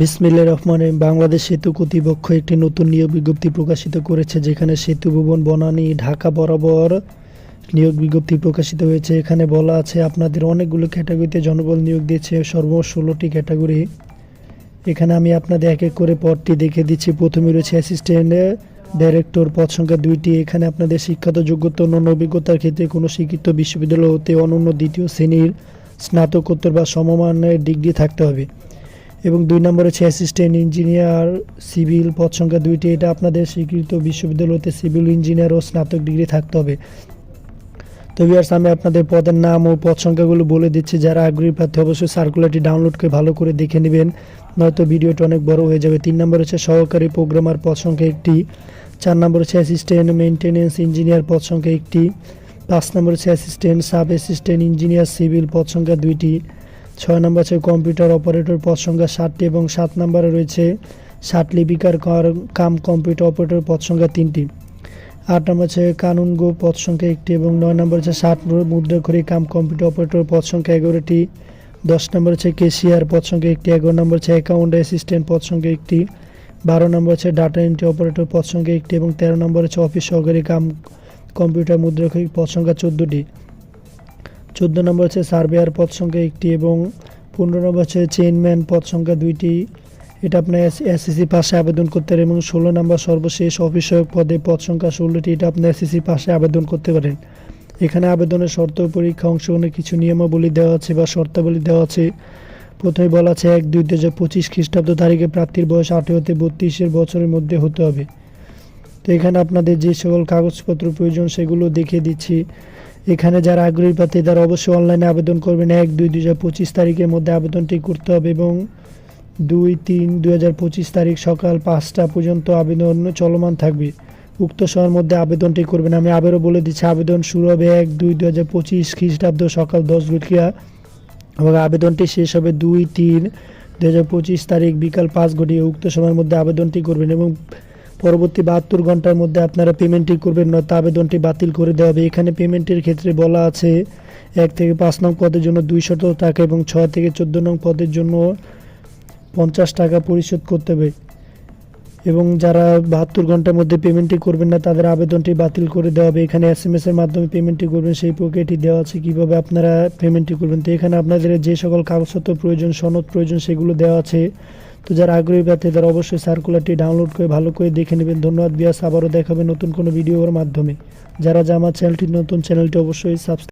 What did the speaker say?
বিসমিল্লা রহমান বাংলাদেশ সেতু কর্তৃপক্ষ একটি নতুন নিয়োগ বিজ্ঞপ্তি প্রকাশিত করেছে, যেখানে সেতু ভবন বনানী ঢাকা বরাবর নিয়োগ বিজ্ঞপ্তি প্রকাশিত হয়েছে। এখানে বলা আছে, আপনাদের অনেকগুলো ক্যাটাগরিতে জনবল নিয়োগ দিয়েছে সর্বমোট ষোলোটি ক্যাটাগরি। এখানে আমি আপনাদের এক এক করে পদটি দেখে দিচ্ছি। প্রথমে রয়েছে অ্যাসিস্ট্যান্ট ডাইরেক্টর পদ সংখ্যা দুইটি। এখানে আপনাদের শিক্ষাত যোগ্যতা, অন্যান্য অভিজ্ঞতার ক্ষেত্রে কোনো শিক্ষিত বিশ্ববিদ্যালয় হতে অনন্য দ্বিতীয় শ্রেণির স্নাতকোত্তর বা সমমানের ডিগ্রি থাকতে হবে। এবং দুই নম্বর হচ্ছে অ্যাসিস্ট্যান্ট ইঞ্জিনিয়ার সিভিল পদ সংখ্যা দুইটি। এটা আপনাদের স্বীকৃত বিশ্ববিদ্যালয়তে সিভিল ইঞ্জিনিয়ার ও স্নাতক ডিগ্রি থাকতে হবে। তো ভিউয়ার্স আমি আপনাদের পদের নাম ও পদ সংখ্যাগুলো বলে দিচ্ছি। যারা আগ্রহী প্রার্থী, অবশ্যই সার্কুলারটি ডাউনলোড করে ভালো করে দেখে নেবেন। নয়তো ভিডিওটা অনেক বড় হয়ে যাবে। তিন নম্বর হচ্ছে সহকারী প্রোগ্রামার পদ সংখ্যা একটি। চার নম্বর হচ্ছে অ্যাসিস্ট্যান্ট মেনটেন্যান্স ইঞ্জিনিয়ার পদ সংখ্যা একটি। পাঁচ নম্বর হচ্ছে assistant sub assistant engineer civil পদ সংখ্যা দুইটি। ছয় নম্বর আছে কম্পিউটার অপারেটর পদ সংখ্যা ষাটটি এবং সাত নম্বরে রয়েছে ষাট লিপিকার কাম কম্পিউটার অপারেটর পদ সংখ্যা তিনটি। আট নম্বর আছে কানুন গো পদ সংখ্যা একটি এবং নয় নম্বর আছে ষাট মুদ্রাক্ষরী কাম কম্পিউটার অপারেটর পদ সংখ্যা এগারোটি। দশ নম্বর আছে কেসিআর পদ সংখ্যা একটি, এগারো নম্বর আছে অ্যাকাউন্ট অ্যাসিস্ট্যান্ট পদ সংখ্যা একটি, বারো নম্বর আছে ডাটা এন্ট্রি অপারেটর পদ সংখ্যা একটি এবং তেরো নম্বর আছে অফিস সহকারী কাম কম্পিউটার মুদ্রাক্ষরী পদ সংখ্যা চোদ্দোটি। চোদ্দ নম্বর হচ্ছে সার্ভেয়ার পদ সংখ্যা একটি এবং পনেরো নম্বর হচ্ছে চেইনম্যান পদ সংখ্যা দুইটি। এটা আপনার এস এসএসসি পাশে আবেদন করতে পারেন এবং ষোলো নম্বর সর্বশেষ অফিসক পদে পদ সংখ্যা ষোলোটি, এটা আপনি এসএসসি পাশে আবেদন করতে পারেন। এখানে আবেদনের শর্ত পরীক্ষা অংশগ্রহণের কিছু নিয়মাবলী দেওয়া আছে বা শর্তাবলী দেওয়া আছে। প্রথমে বলা আছে এক, দুই দু হাজার পঁচিশ খ্রিস্টাব্দ তারিখে প্রার্থীর বয়স আঠেরো হতে বত্রিশের বছরের মধ্যে হতে হবে। তো এখানে আপনাদের যে সকল কাগজপত্র প্রয়োজন সেগুলো দেখিয়ে দিচ্ছি। এখানে যারা আগ্রহী প্রার্থী, তারা অবশ্যই অনলাইনে আবেদন করবেন। এক, দুই হাজার পঁচিশ তারিখের মধ্যে আবেদনটি করতে হবে এবং দুই, তিন, দুই হাজার পঁচিশ তারিখ সকাল পাঁচটা পর্যন্ত আবেদন চলমান থাকবে। উক্ত সময়ের মধ্যে আবেদনটি করবেন। আমি আবারও বলে দিচ্ছি, আবেদন শুরু হবে এক, দুই দু হাজার পঁচিশ খ্রিস্টাব্দ সকাল দশ ঘটিয়া এবং আবেদনটি শেষ হবে দুই, তিন দু হাজার পঁচিশ তারিখ বিকাল পাঁচ ঘটিয়ে উক্ত সময়ের মধ্যে আবেদনটি করবেন এবং পরবর্তী বাহাত্তর ঘণ্টার মধ্যে আপনারা পেমেন্টটি করবেন, নয়তো আবেদনটি বাতিল করে দেওয়া হবে। এখানে পেমেন্টের ক্ষেত্রে বলা আছে, এক থেকে পাঁচ নং পদের জন্য দুইশত টাকা এবং ছয় থেকে চোদ্দ নং পদের জন্য পঞ্চাশ টাকা পরিশোধ করতে হবে। এবং যারা বাহাত্তর ঘণ্টার মধ্যে পেমেন্টটি করবেন না, তাদের আবেদনটি বাতিল করে দেওয়া হবে। এখানে এস এম এর মাধ্যমে পেমেন্টটি করবেন, সেই প্রক্রিয়াটি দেওয়া আছে কীভাবে আপনারা পেমেন্টটি করবেন। তো এখানে আপনাদের যে সকল কাগজপত্র প্রয়োজন, সনদ প্রয়োজন, সেগুলো দেওয়া আছে। তো যারা আগ্রহী প্রার্থী, তারা অবশ্যই সার্কুলারটি ডাউনলোড করে ভালো করে দেখে নেবেন। ধন্যবাদ বিয়াস, আবারও দেখাবে নতুন কোনো ভিডিওর মাধ্যমে। যারা যা আমার চ্যানেলটি নতুন চ্যানেলটি অবশ্যই সাবস্ক্রাইব